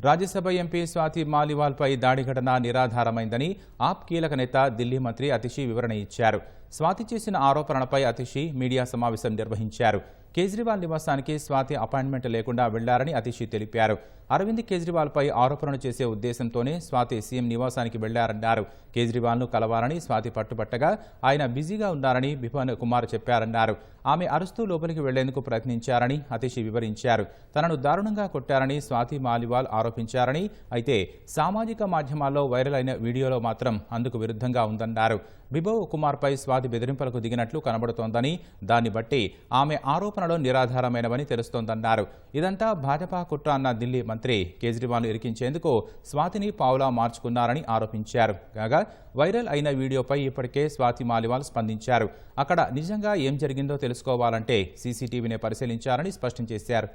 Rajya Sabha MP Swathi మాలివాల్పై దాడి ఘటన నిరాధారమైందని ఆప్ కీలక నేత ఢిల్లీ మంత్రి అతిషి వివరణ ఇచ్చారు. స్వాతి చేసిన ఆరోపణలపై అతిషి మీడియా సమావేశం నిర్వహించారు. కేజ్రీవాల్ నివాసానికి స్వాతి అపాయింట్మెంట్ లేకుండా వెళ్ళారని అతిషి తెలిపారు. అరవింద్ కేజ్రీవాల్పై ఆరోపణలు చేసే ఉద్దేశంతోనే స్వాతి సీఎం నివాసానికి వెళ్ళారన్నారు. కేజ్రీవాల్ను కలవాలని స్వాతి పట్టుబట్టగా ఆయన బిజీగా ఉన్నారని బిపన్ కుమార్ చెప్పారన్నారు. ఆమె అరుస్తూ లోపలికి వెళ్ళేందుకు ప్రయత్నించారని అతిషి వివరించారు. తనను దారుణంగా కొట్టారని స్వాతి మాలివాల్ ఆరోపించారని అయితే సామాజిక మాధ్యమాల్లో వైరల్ అయిన వీడియోలో మాత్రం అందుకు విరుద్ధంగా ఉందన్నారు. బిబవ్ కుమార్పై స్వాతి బెదిరింపులకు దిగినట్లు కనబడుతోందని దాన్ని బట్టి ఆమె ఆరోపణలు నిరాధారమైనవని తెలుస్తోందన్నారు. ఇదంతా భాజపా కుట్ర అన్న ఢిల్లీ మంత్రి కేజ్రీవాల్ను ఇరికించేందుకు స్వాతిని పావులా మార్చుకున్నారని ఆరోపించారు. కాగా వైరల్ అయిన వీడియోపై ఇప్పటికే స్వాతి మాలివాల్ స్పందించారు. అక్కడ నిజంగా ఏం జరిగిందో తెలుసుకోవాలంటే సీసీటీవీని పరిశీలించారని స్పష్టం చేశారు.